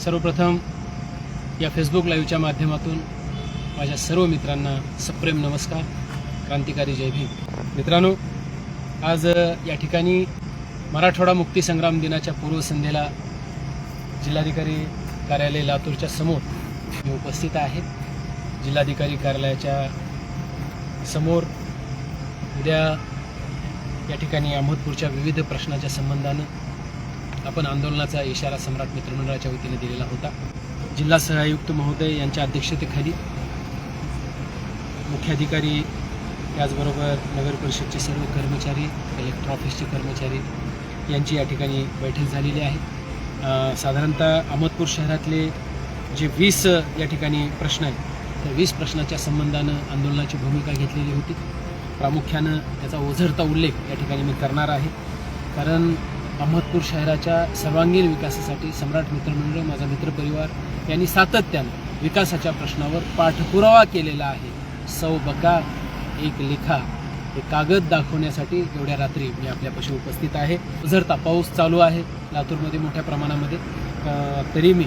सर्वप्रथम या फेसबुक लाईव्हच्या माध्यमातून माझ्या सर्व मित्रांना सप्रेम नमस्कार. क्रांतिकारी जय भीम. मित्रांनो आज या ठिकाणी मराठवाडा मुक्तीसंग्राम दिनाच्या पूर्वसंध्येला जिल्हाधिकारी कार्यालय लातूरच्या समोर मी उपस्थित आहे. जिल्हाधिकारी कार्यालयाच्या समोर उद्या या ठिकाणी अहमदपूरच्या विविध प्रश्नाच्या संबंधानं आपण आंदोलनाचा इशारा सम्राट मित्रमंडळाच्या वतीने दिलेला होता. जिल्हा सहआयुक्त महोदय यांच्या अध्यक्षतेखाली मुख्याधिकारी त्याचबरोबर नगर परिषदचे सर्व कर्मचारी कलेक्टर ऑफिसचे कर्मचारी यांची या ठिकाणी बैठक झालेली आहे. साधारणतः अहमदपूर शहरातले जे वीस या ठिकाणी प्रश्न आहेत त्या वीस प्रश्नाच्या संबंधानं आंदोलनाची भूमिका घेतलेली होती. प्रामुख्यानं त्याचा ओझरता उल्लेख या ठिकाणी मी करणार आहे. कारण अहमदपूर शहराच्या सर्वांगीण विकासासाठी सम्राट मित्रमंडळ माझा मित्रपरिवार यांनी सातत्यानं विकासाच्या प्रश्नावर पाठपुरावा केलेला आहे. सौ बका एक लेखा हे कागद दाखवण्यासाठी एवढ्या रात्री मी आपल्यापाशी उपस्थित आहे. उझरता पाऊस चालू आहे लातूरमध्ये मोठ्या प्रमाणामध्ये. तरी मी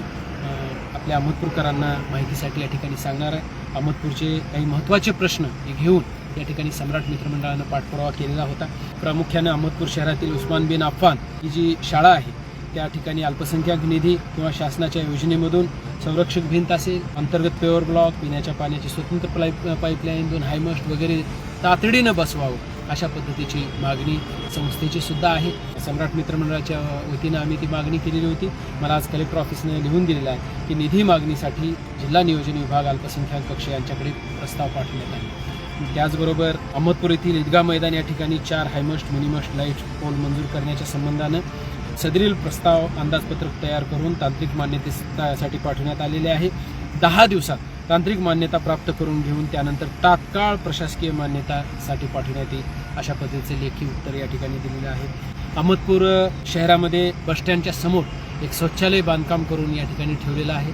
आपल्या अहमदपूरकरांना माहितीसाठी या ठिकाणी सांगणार आहे. अहमदपूरचे काही महत्त्वाचे प्रश्न हे घेऊन या ठिकाणी सम्राट मित्रमंडळानं पाठपुरावा केलेला होता. प्रामुख्यानं अहमदपूर शहरातील उस्मान बिन अफान ही जी शाळा आहे त्या ठिकाणी अल्पसंख्याक निधी किंवा शासनाच्या योजनेमधून संरक्षक भिंत असेल अंतर्गत पेवर ब्लॉक पिण्याच्या पाण्याची स्वतंत्र पाईप पाईपलाईन दोन हायमस्ट वगैरे तातडीनं बसवावं अशा पद्धतीची मागणी संस्थेची सुद्धा आहे. सम्राट मित्रमंडळाच्या वतीनं आम्ही ती मागणी केलेली होती. मला आज कलेक्टर ऑफिसने लिहून दिलेलं आहे की निधी मागणीसाठी जिल्हा नियोजन विभाग अल्पसंख्याक कक्ष यांच्याकडे प्रस्ताव पाठवण्यात आहे त्याचबरोबर अहमदपूर येथील ईदगा मैदान या ठिकाणी चार हायमस्ट मिनिमस्ट लाइट पोल मंजूर करण्याच्या संबंधानं सदरील प्रस्ताव अंदाजपत्रक तयार करून तांत्रिक मान्यतेसाठी पाठवण्यात आलेले आहे. दहा दिवसात तांत्रिक मान्यता प्राप्त करून घेऊन त्यानंतर तात्काळ प्रशासकीय मान्यतासाठी पाठवण्यात येईल अशा पद्धतीचे लेखी उत्तर या ठिकाणी दिलेले आहे. अहमदपूर शहरामध्ये बसस्टँडच्या समोर एक शौचालय बांधकाम करून या ठिकाणी ठेवलेलं आहे.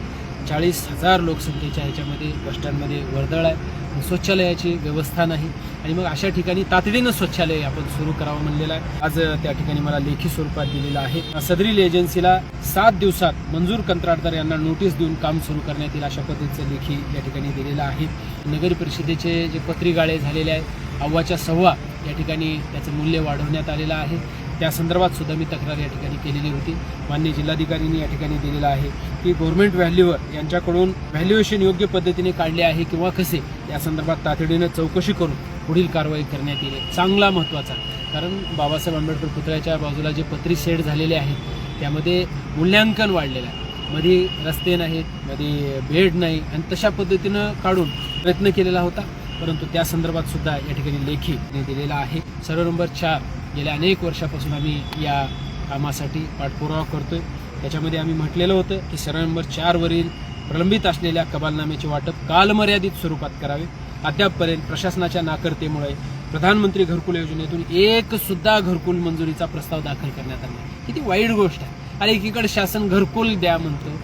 चाळीस हजार लोकसंख्येच्या ह्याच्यामध्ये बसस्टँडमध्ये वर्दळ आहे. स्वच्छालयाची व्यवस्था नाही. आणि मग अशा ठिकाणी तातडीनं स्वच्छालय आपण सुरू करावं म्हणलेलं आहे. आज त्या ठिकाणी मला लेखी स्वरूपात दिलेलं आहे. सदरील एजन्सीला सात दिवसात मंजूर कंत्राटदार यांना नोटीस देऊन काम सुरू करण्यात येईल अशा पद्धतीचं लेखी या ठिकाणी दिलेलं आहे. नगर परिषदेचे जे पत्रिगाळे झालेले आहेत अव्वाच्या सव्वा या ठिकाणी त्याचं मूल्य वाढवण्यात आलेलं आहे. त्या संदर्भात सुद्धा मी तक्रार या ठिकाणी केलेली होती. मान्य जिल्हाधिकाऱ्यांनी या ठिकाणी दिलेलं आहे की गव्हर्नमेंट व्हॅल्यूवर यांच्याकडून व्हॅल्युएशन योग्य पद्धतीने काढले आहे किंवा कसे या संदर्भात तातडीनं चौकशी करून पुढील कारवाई करण्यात येईल. चांगला महत्त्वाचा. कारण बाबासाहेब आंबेडकर पुतळ्याच्या बाजूला जे पत्री शेड झालेले आहेत त्यामध्ये मूल्यांकन वाढलेलं आहे. मध्ये रस्ते नाहीत मध्ये बेड नाही आणि तशा पद्धतीनं काढून प्रयत्न केलेला होता. परंतु त्या संदर्भात सुद्धा या ठिकाणी लेखी दिलेला आहे. सर्व नंबर चार. गेल्या अनेक वर्षापासून आम्ही या कामासाठी पाठपुरावा करतोय. त्याच्यामध्ये आम्ही म्हटलेलं होतं की सरळ नंबर चारवरील प्रलंबित असलेल्या कबालनाम्याचे वाटप कालमर्यादित स्वरूपात करावे. अद्यापपर्यंत प्रशासनाच्या नाकर्तेमुळे प्रधानमंत्री घरकुल योजनेतून एक सुद्धा घरकुल मंजुरीचा प्रस्ताव दाखल करण्यात आला किती वाईट गोष्ट आहे. आणि एकीकडे शासन घरकुल द्या म्हणतो.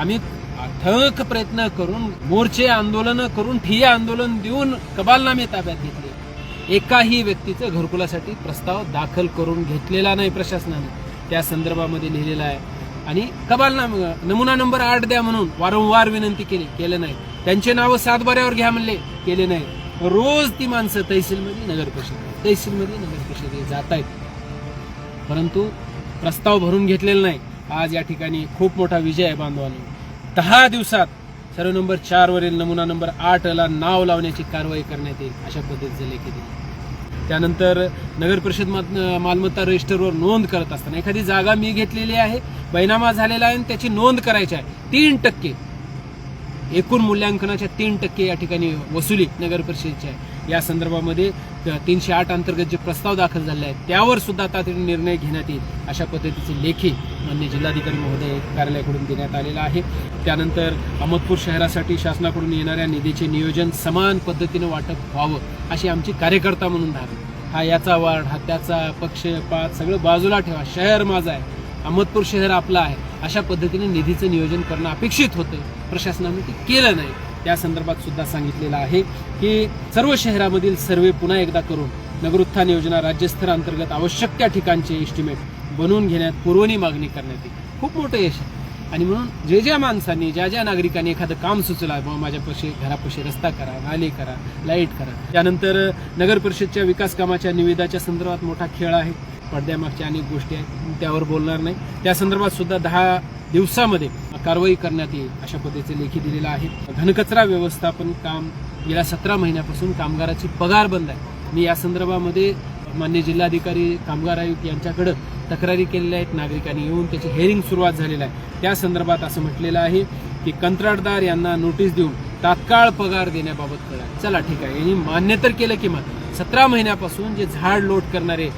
आम्ही अथक प्रयत्न करून मोर्चे आंदोलन करून ठिय्या आंदोलन देऊन कबालनामे ताब्यात घेतले. एकाही व्यक्तीचं घरकुलासाठी प्रस्ताव दाखल करून घेतलेला नाही प्रशासनाने. त्या संदर्भामध्ये लिहिलेला आहे. आणि कबालनामा नमुना नंबर आठ द्या म्हणून वारंवार विनंती केली केलं नाही. त्यांचे नावं सातबाऱ्यावर घ्या म्हणले केले नाही. रोज ती माणसं तहसीलमध्ये नगर परिषद तहसीलमध्ये नगर परिषदे जात आहेत. परंतु प्रस्ताव भरून घेतलेला नाही. आज या ठिकाणी खूप मोठा विजय आहे बांधवांनी. दहा दिवसात सर्व नंबर चार वरील नमुना नंबर आठ ला नाव लावण्याची कारवाई करण्यात येईल अशा पद्धतीचं लेखी दिले. त्यानंतर नगर परिषद मालमत्ता रजिस्टरवर नोंद करत असताना एखादी जागा मी घेतलेली आहे बैनामा झालेला आहे आणि त्याची नोंद करायची आहे. तीन टक्के. एकूण मूल्यांकनाच्या तीन टक्के या ठिकाणी वसुली नगर परिषदेची आहे. या संदर्भामध्ये तीनशे आठ अंतर्गत जे प्रस्ताव दाखल झाले आहेत त्यावर सुद्धा तातडीने निर्णय घेण्यात येईल अशा पद्धतीचे लेखी मान्य जिल्हाधिकारी महोदय कार्यालयाकडून देण्यात आलेला आहे. त्यानंतर अहमदपूर शहरासाठी शासनाकडून येणाऱ्या निधीचे नियोजन समान पद्धतीने वाटप व्हावं अशी आमची कार्यकर्ता म्हणून धारणा हा याचा वार्ड हा त्याचा पक्ष पात सगळं बाजूला ठेवा. शहर माझं आहे अहमदपूर शहर आपलं आहे अशा पद्धतीने निधीचं नियोजन करणं अपेक्षित होतं. प्रशासनाने ते केलं नाही. त्या संदर्भात सुद्धा सांगितलेलं आहे की सर्व शहरामधील सर्वे पुन्हा एकदा करून नगरोत्थान योजना राज्यस्तरांतर्गत आवश्यक त्या ठिकाणचे एस्टिमेट बनवून घेण्यात पूर्वनी मागणी करण्यात येईल खूप मोठं यश आहे. आणि म्हणून जे ज्या माणसांनी ज्या ज्या नागरिकांनी एखादं काम सुचलं बाबा माझ्यापाशी घरापाशी रस्ता करा नाले करा लाइट करा. त्यानंतर नगर परिषदच्या विकास कामाच्या निविदाच्या संदर्भात मोठा खेळ आहे. पडद्यामागच्या अनेक गोष्टी आहेत. त्यावर बोलणार नाही. त्या संदर्भात सुद्धा दहा दिवसामध्ये कारवाई करण्यात येईल अशा पद्धतीचे लेखी दिलेला आहे घनकचरा व्यवस्थापन काम गेल्या सतरा महिन्यापासून कामगाराची पगार बंद आहे. मी या संदर्भामध्ये मान्य जिल्हाधिकारी कामगार आयुक्त यांच्याकडं तक्रारी केलेल्या आहेत. नागरिकांनी येऊन त्याची हेअरिंग सुरुवात झालेलं आहे. त्या संदर्भात असं म्हटलेलं आहे की कंत्राटदार यांना नोटीस देऊन तात्काळ पगार देण्याबाबत कळा चला ठीक आहे. यांनी मान्य तर केलं किमान. सतरा महिन्यापासून जे झाड लोट करणारे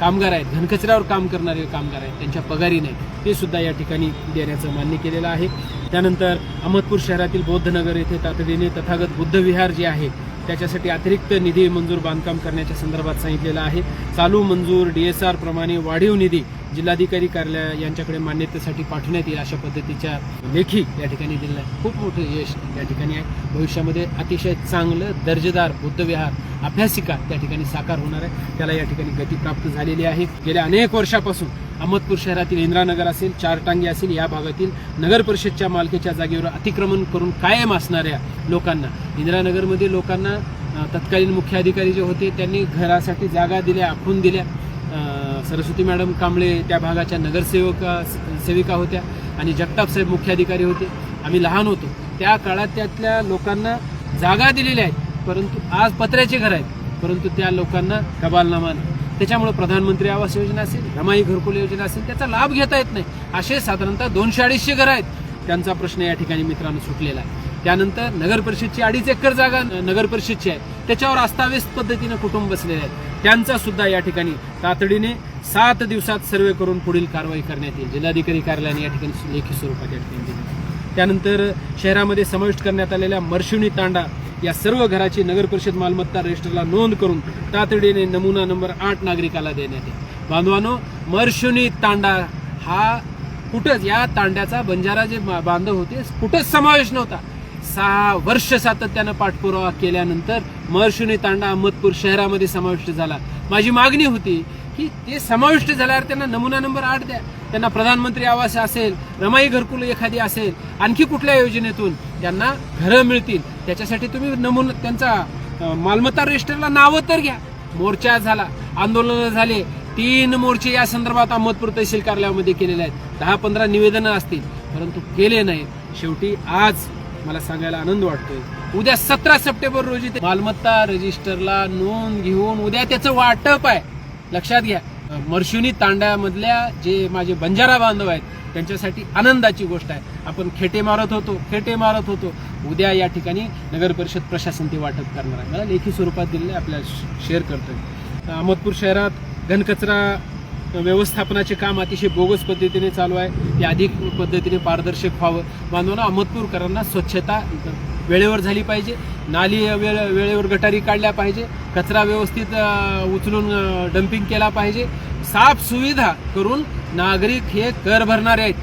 कामगार आहेत. घनकचऱ्यावर काम करणारे कामगार आहेत. त्यांच्या पगारी नाही ते सुद्धा या ठिकाणी देण्याचं मान्य केलेलं आहे. त्यानंतर अहमदपूर शहरातील बौद्धनगर येथे तातडीने तथागत बुद्ध विहार जे आहे त्याच्यासाठी अतिरिक्त निधी मंजूर बांधकाम करण्याच्या संदर्भात सांगितलेलं आहे. चालू मंजूर डी एस आर प्रमाणे वाढीव निधी जिल्हाधिकारी कार्यालय यांच्याकडे मान्यतेसाठी पाठवण्यात येईल अशा पद्धतीच्या लेखी या ठिकाणी दिलेला आहे. खूप मोठं यश या ठिकाणी आहे. भविष्यामध्ये अतिशय चांगलं दर्जेदार बुद्धविहार अभ्यासिका त्या ठिकाणी साकार होणार आहे. त्याला या ठिकाणी गती प्राप्त झालेली आहे. गेल्या अनेक वर्षापासून अहमदपूर शहरातील इंद्रानगर असेल चारटांगे असेल या भागातील नगर परिषदच्या मालकीच्या जागेवर अतिक्रमण करून कायम असणाऱ्या लोकांना इंदिरानगरमध्ये लोकांना तत्कालीन मुख्य अधिकारी जे होते त्यांनी घरासाठी जागा दिल्या आखून दिल्या. सरस्वती मॅडम कांबळे त्या भागाच्या नगरसेवका सेविका होत्या आणि जगताप साहेब मुख्य अधिकारी होते. आम्ही लहान होतो. त्या काळात त्यातल्या लोकांना जागा दिलेल्या आहेत. परंतु आज पत्र्याचे घर आहेत. परंतु त्या लोकांना कबालनामा नाही त्याच्यामुळे प्रधानमंत्री आवास योजना असेल रमाई घरकुल योजना असेल त्याचा लाभ घेता येत नाही. असे साधारणतः दोनशे अडीचशे घर आहेत. त्यांचा प्रश्न या ठिकाणी मित्रांनो सुटलेला आहे. त्यानंतर नगर परिषदची अडीच एकर जागा नगर परिषदची आहे. त्याच्यावर अस्ताव्यस्त पद्धतीनं कुटुंब बसलेले आहेत. त्यांचा सुद्धा या ठिकाणी तातडीने सात दिवसात सर्वे करून पुढील कारवाई करण्यात येईल. जिल्हाधिकारी कार्यालयाने या ठिकाणी लेखी स्वरूपात या ठिकाणी त्यानंतर शहरामध्ये समाविष्ट करण्यात आलेल्या मर्शिवणी तांडा या सर्व घराची नगर परिषद मालमत्ता रजिस्टरला नोंद करून तातडीने नमुना नंबर आठ नागरिकाला देण्यात येईल. बांधवानो मर्शुनी तांडा हा कुठंच या तांड्याचा बंजारा जे बांधव होते कुठंच समावेश नव्हता. सहा वर्ष सातत्यानं पाठपुरावा केल्यानंतर महर्षुनी तांडा अहमदपूर शहरामध्ये समाविष्ट झाला. माझी मागणी होती की ते समाविष्ट झाल्यावर त्यांना नमुना नंबर आठ द्या. त्यांना प्रधानमंत्री आवास असेल रमाई घरकुल एखादी असेल आणखी कुठल्या योजनेतून त्यांना घरं मिळतील? त्याच्यासाठी तुम्ही नमून त्यांचा मालमत्ता रजिस्टरला नावं तर घ्या. मोर्चा झाला आंदोलनं झाले. तीन मोर्चे या संदर्भात अहमदपूर तहसील कार्यालयामध्ये केलेले आहेत. दहा पंधरा निवेदनं असतील परंतु केले नाहीत. शेवटी आज मला सांगायला आनंद वाटतोय. उद्या सतरा सप्टेंबर रोजी ते मालमत्ता रजिस्टरला नोंद घेऊन उद्या त्याचं वाटप आहे. लक्षात घ्या. मर्शुनी तांड्यामधल्या जे माझे बंजारा बांधव आहेत त्यांच्यासाठी आनंदाची गोष्ट आहे. आपण खेटे मारत होतो खेटे मारत होतो. उद्या या ठिकाणी नगर परिषद प्रशासन ते वाटप करणार आहे. मला लेखी स्वरूपात दिलेले आपल्याला शेअर करतोय. अहमदपूर शहरात घनकचरा व्यवस्थापनाचे काम अतिशय बोगस पद्धतीने चालू आहे. ते अधिक पद्धतीने पारदर्शक व्हावं. बांधवांना अहमदपूरकरांना स्वच्छता वेळेवर झाली पाहिजे. नाली वेळ वेळेवर गटारी काढल्या पाहिजे. कचरा व्यवस्थित उचलून डम्पिंग केला पाहिजे. साफ सुविधा करून नागरिक हे कर भरणारे आहेत.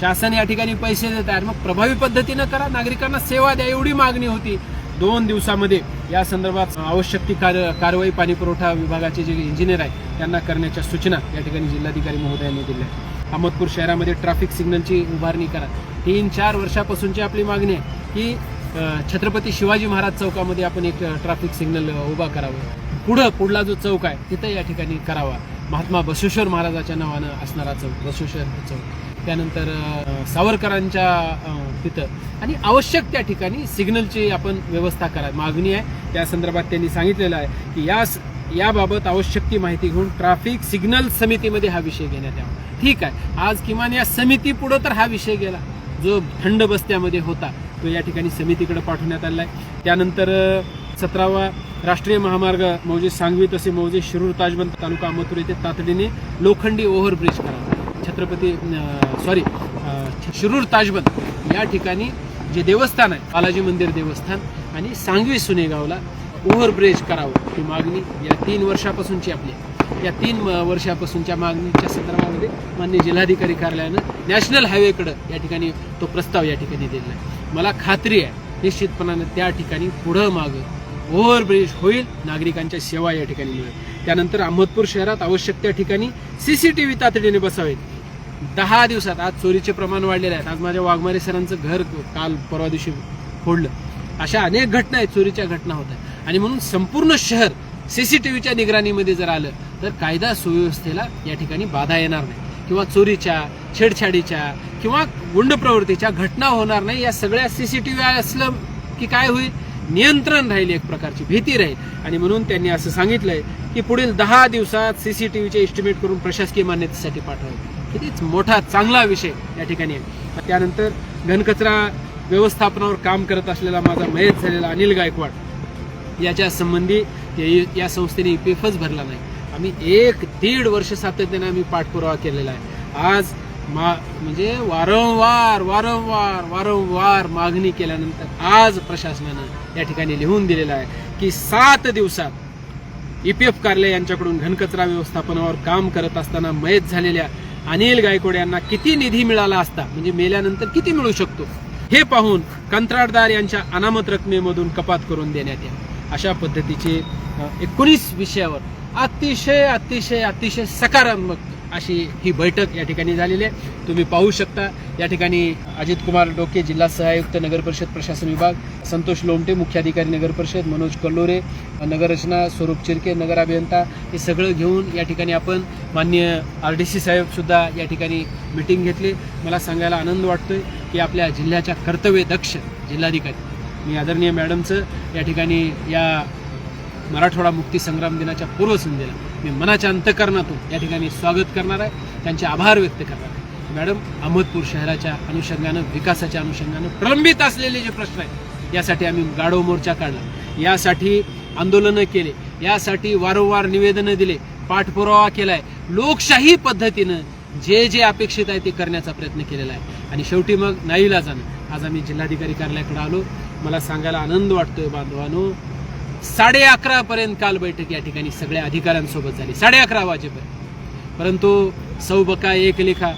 शासन या ठिकाणी पैसे देत आहे मग प्रभावी पद्धतीनं करा. नागरिकांना सेवा द्या. एवढी मागणी होती दोन दिवसामध्ये. या संदर्भात आवश्यक ती कार कारवाई पाणी पुरवठा विभागाचे जे इंजिनियर आहेत त्यांना करण्याच्या सूचना या ठिकाणी जिल्हाधिकारी महोदयांनी दिल्या आहेत. अहमदपूर शहरामध्ये ट्रॅफिक सिग्नलची उभारणी करा. तीन चार वर्षापासूनची आपली मागणी आहे की छत्रपती शिवाजी महाराज चौकामध्ये आपण एक ट्रॅफिक सिग्नल उभा करावं. पुढं पुढला जो चौक आहे तिथं या ठिकाणी करावा. महात्मा बसवेश्वर महाराजाच्या नावानं असणारा चौक बसवेश्वर चौक. त्यानंतर सावरकरांच्या तिथं. आणि आवश्यक त्या ठिकाणी सिग्नलची आपण व्यवस्था करा मागणी आहे त्या संदर्भात त्यांनी सांगितलेलं आहे की या याबाबत आवश्यक ती माहिती घेऊन ट्रॅफिक सिग्नल समितीमध्ये हा विषय घेण्यात यावा. ठीक आहे आज किमान या समिती पुढं तर हा विषय गेला. जो थंड बस्त्यामध्ये होता तो या ठिकाणी समितीकडे पाठवण्यात आला आहे त्यानंतर सतरावा राष्ट्रीय महामार्ग मौजे सांगवी तसे मौजे शिरूर ताजबंद तालुका अमतूर येथे तातडीने लोखंडी ओव्हरब्रिज करा छत्रपती सॉरी शिरूर ताजबंद या ठिकाणी जे देवस्थान आहे बालाजी मंदिर देवस्थान आणि सांगवी सुनेगावला ओव्हरब्रिज करावं ही मागणी या तीन वर्षापासूनची आपली आहे. या तीन वर्षापासूनच्या मागणीच्या संदर्भामध्ये मान्य जिल्हाधिकारी कार्यालयानं नॅशनल हायवेकडं या ठिकाणी तो प्रस्ताव या ठिकाणी दिलेला आहे मला खात्री आहे निश्चितपणानं त्या ठिकाणी पुढं मागं ओव्हरब्रिज होईल नागरिकांच्या सेवा या ठिकाणी मिळेल. त्यानंतर अहमदपूर शहरात आवश्यक त्या ठिकाणी सीसीटीव्ही तातडीने बसावेत. दहा दिवसात आज चोरीचे प्रमाण वाढलेले आहेत. आज माझ्या वाघमारे सरांचं घर काल परवा दिवशी फोडलं. अशा अनेक घटना आहेत चोरीच्या घटना होत आहेत. आणि म्हणून संपूर्ण शहर सीसीटीव्हीच्या निगराणीमध्ये जर आलं तर कायदा सुव्यवस्थेला या ठिकाणी बाधा येणार नाही. किंवा चोरीच्या छेडछाडीच्या किंवा गुंड प्रवृत्तीच्या घटना होणार नाही. या सगळ्या सीसीटीव्ही असलं की काय होईल? नियंत्रण राहील एक प्रकारची भीती राहील. आणि म्हणून त्यांनी असं सांगितलंय की पुढील दहा दिवसात सीसीटीव्हीचे एस्टिमेट करून प्रशासकीय मान्यतेसाठी पाठवावे. कितीच मोठा चांगला विषय या ठिकाणी आहे. त्यानंतर घनकचरा व्यवस्थापनावर काम करत असलेला माझा मयत झालेला अनिल गायकवाड याच्या संबंधी या- या संस्थेने ईपीएफच भरला नाही. आम्ही एक दीड वर्ष सातत्याने आम्ही पाठपुरावा केलेला आहे. आज मा म्हणजे वारंवार वारंवार वारंवार मागणी केल्यानंतर आज प्रशासनानं या ठिकाणी लिहून दिलेलं आहे की सात दिवसात ईपीएफ कार्यालय यांच्याकडून घनकचरा व्यवस्थापनावर काम करत असताना मयत झालेल्या अनिल गायकवाड यांना किती निधी मिळाला असता म्हणजे मेल्यानंतर किती मिळू शकतो हे पाहून कंत्राटदार यांच्या अनामत रकमेमधून कपात करून देण्यात या. अशा पद्धतीचे एकोणीस विषयावर अतिशय अतिशय अतिशय सकारात्मक अशी ही बैठक या ठिकाणी झालेली आहे. तुम्ही पाहू शकता. या ठिकाणी अजित कुमार डोके जिल्हा सहायुक्त नगर परिषद प्रशासन विभाग संतोष लोमटे मुख्याधिकारी नगर परिषद मनोज कल्लोरे नगररचना स्वरूप चिरके नगर अभियंता हे सगळं घेऊन या ठिकाणी आपण मान्य आर डी सी साहेबसुद्धा या ठिकाणी मिटिंग घेतली. मला सांगायला आनंद वाटतोय की आपल्या जिल्ह्याच्या कर्तव्य दक्ष जिल्हाधिकारी मी आदरणीय मॅडमचं या ठिकाणी या मराठवाडा मुक्ती संग्राम दिनाच्या पूर्वसंध्येला मी मनाच्या अंतकरणातून या ठिकाणी स्वागत करणार आहे. त्यांचे आभार व्यक्त करणार आहे. मॅडम अहमदपूर शहराच्या अनुषंगानं विकासाच्या अनुषंगानं प्रलंबित असलेले जे प्रश्न आहेत यासाठी आम्ही गाढव मोर्चा काढला. यासाठी आंदोलनं केले यासाठी वारंवार निवेदनं दिले पाठपुरावा केलाय. लोकशाही पद्धतीनं जे जे अपेक्षित आहे ते करण्याचा प्रयत्न केलेला आहे. आणि शेवटी मग नाईलाजानं आज आम्ही जिल्हाधिकारी कार्यालयाकडे आलो. मला सांगायला आनंद वाटतोय बांधवानो. साडे अकरापर्यंत काल बैठक या ठिकाणी सगळ्या अधिकाऱ्यांसोबत झाली. साडे अकरा वाजेपर्यंत. परंतु सौ बका एक लेखा.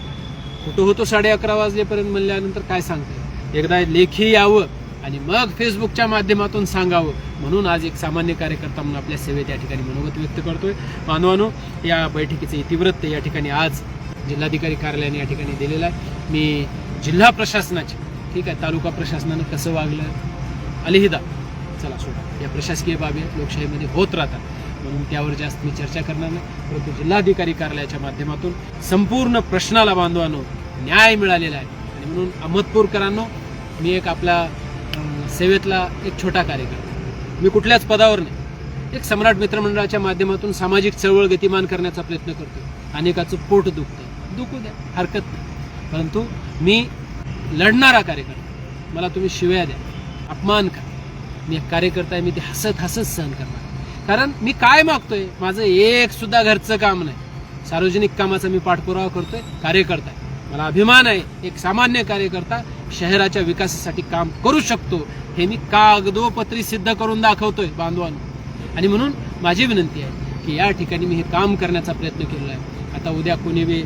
कुठं होतो साडे अकरा वाजेपर्यंत म्हणल्यानंतर काय सांगते एकदा लेखी यावं आणि मग फेसबुकच्या माध्यमातून सांगावं म्हणून आज एक सामान्य कार्यकर्ता म्हणून आपल्या सेवेत या ठिकाणी मनोगत व्यक्त करतोय. मानवानो या बैठकीचे इतिवृत्त या ठिकाणी आज जिल्हाधिकारी कार्यालयाने या ठिकाणी दिलेलं आहे. मी जिल्हा प्रशासनाचे ठीक आहे तालुका प्रशासनानं कसं वागलं? अलिहिदा. चला सोडा. या प्रशासकीय बाबी आहेत, लोकशाहीमध्ये होत राहतात. म्हणून त्यावर जास्त मी चर्चा करणार नाही. परंतु जिल्हाधिकारी कार्यालयाच्या माध्यमातून संपूर्ण प्रश्नाला बांधवानो न्याय मिळालेला आहे. आणि म्हणून अहमदपूरकरांनो मी एक आपला सेवेतला एक छोटा कार्यकर्ता मी कुठल्याच पदावर नाही. एक सम्राट मित्रमंडळाच्या माध्यमातून सामाजिक चळवळ गतिमान करण्याचा प्रयत्न करतो अनेकाचं पोट दुखतं दुखू द्या. हरकत नाही. परंतु मी लढणारा कार्यकर्ता मला तुम्ही शिव्या द्या. अपमान करा. मी एक कार्यकर्ता आहे मी ते हसत हसत सहन करणार. कारण मी काय मागतोय? माझं एक सुद्धा घरचं काम नाही. सार्वजनिक कामाचा मी पाठपुरावा करतोय कार्यकर्ता आहे. मला अभिमान आहे एक सामान्य कार्यकर्ता शहराच्या विकासासाठी काम करू शकतो हे मी कागदोपत्री सिद्ध करून दाखवतोय बांधवांनो. आणि म्हणून माझी विनंती आहे की या ठिकाणी मी हे काम करण्याचा प्रयत्न केलेला आहे. आता उद्या कोणी बी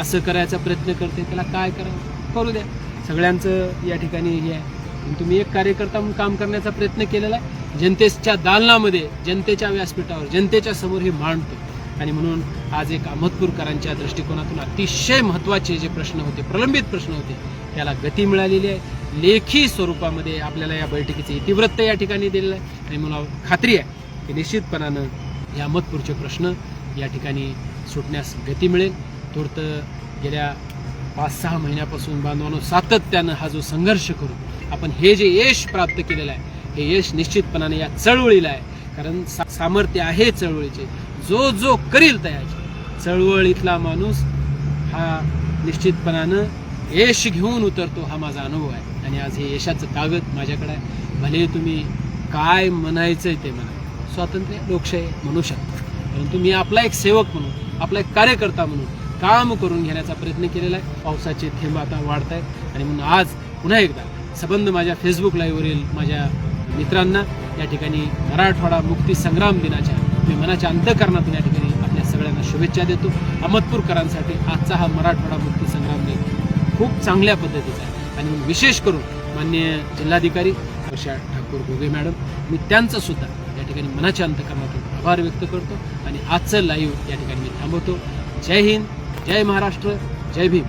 असं करायचा प्रयत्न करते त्याला काय करावं करू द्या. सगळ्यांचं या ठिकाणी हे आहे. तुम्ही एक कार्यकर्ता म्हणून काम करण्याचा प्रयत्न केलेला आहे. जनतेच्या दालनामध्ये जनतेच्या व्यासपीठावर जनतेच्या समोर हे मांडतो आणि म्हणून आज एक अहमदपूरकरांच्या दृष्टिकोनातून अतिशय महत्त्वाचे जे प्रश्न होते प्रलंबित प्रश्न होते त्याला गती मिळालेली आहे. लेखी स्वरूपामध्ये आपल्याला या बैठकीचे इतिवृत्त या ठिकाणी दिलेलं आहे. आणि मला खात्री आहे की निश्चितपणानं या अहमदपूरचे प्रश्न या ठिकाणी सुटण्यास गती मिळेल. तूर्त गेल्या पाच सहा महिन्यापासून बांधवांनो सातत्यानं हा जो संघर्ष करू आपण हे जे यश प्राप्त केलेलं आहे हे यश निश्चितपणाने या चळवळीला आहे. कारण सा- सामर्थ्य आहे चळवळीचे. जो जो करील तयाची. चळवळीतला माणूस हा निश्चितपणानं यश घेऊन उतरतो हा माझा अनुभव आहे. आणि आज हे यशाचं कागद माझ्याकडे आहे. भले तुम्ही काय म्हणायचं आहे ते म्हणा. स्वातंत्र्य लोकशाही म्हणू शकता. परंतु मी आपला एक सेवक म्हणून आपला एक कार्यकर्ता म्हणून काम करून घेण्याचा प्रयत्न केलेला आहे. पावसाचे थेंब आता वाढत आहेत आणि म्हणून आज पुन्हा एकदा सबंध माझ्या फेसबुक लाईव्हवरील माझ्या मित्रांना या ठिकाणी मराठवाडा मुक्ती संग्राम दिनाच्या मी मनाच्या अंतकरणातून या ठिकाणी आपल्या सगळ्यांना शुभेच्छा देतो. अहमदपूरकरांसाठी आजचा हा मराठवाडा मुक्ती संग्राम दिन खूप चांगल्या पद्धतीचा आहे. आणि विशेष करून माननीय जिल्हाधिकारी वर्षा ठाकूर गोगे मॅडम मी त्यांचं सुद्धा या ठिकाणी मनाच्या अंतकरणातून आभार व्यक्त करतो. आणि आजचं लाईव्ह या ठिकाणी मी थांबवतो. जय हिंद जय महाराष्ट्र जय भीम.